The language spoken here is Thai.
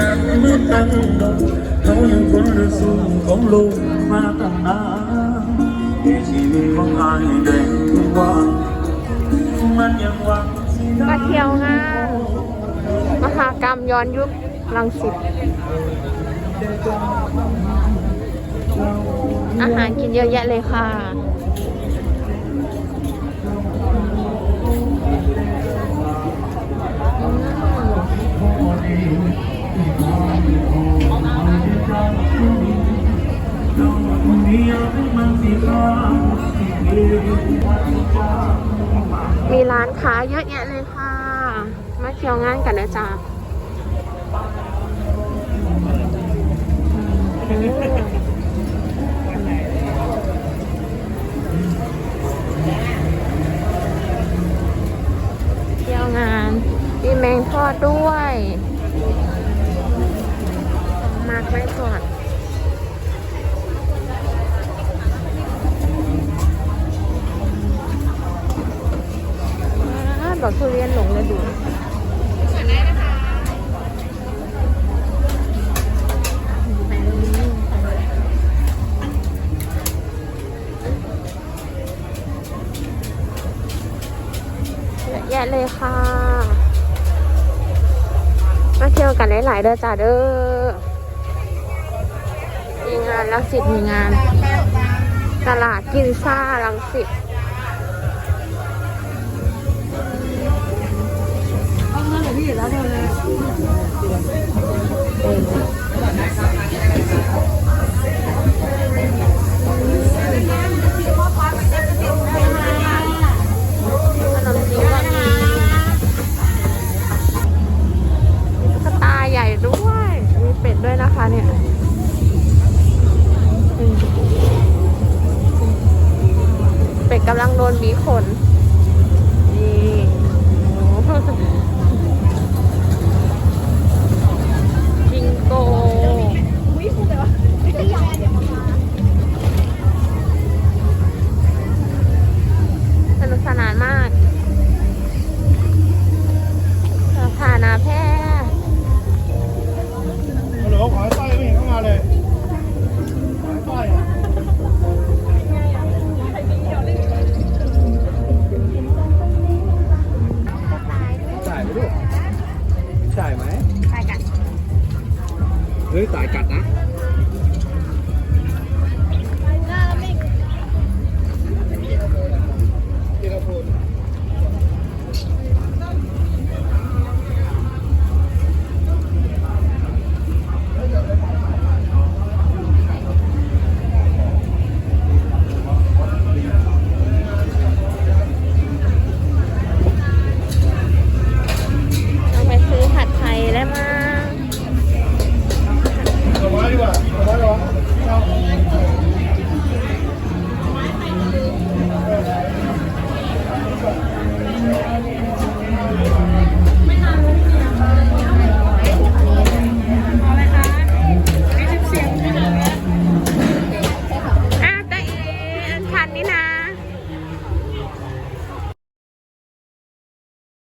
กันเมื่อตั้งลมเขายังคนเรือสูงของโลกมาตั้งนานในชีวิตของอายได้ทุกวันมันยังหวังมาเที่ยวงานมหากรรมย้อนยุคลังสิตอาหารกินเยอะแยะเลยค่ะ มีร้านค้าเยอะแยะเลยค่ะ มาเที่ยวงานกันนะจ๊ะเที่ยวงานมีแมงทอดด้วย มากไม่ทอด อ่าดอกทุเรียนหลงเลยดูเยอะแยะเลยค่ะ มาเที่ยวกันหลายๆเด้อจ้าเด้อ มีงานลังสิตมีงาน ตลาดกินซ่าลังสิต กำลังโดนมีขนนี่เฮ้ยจ่ายกัดนะ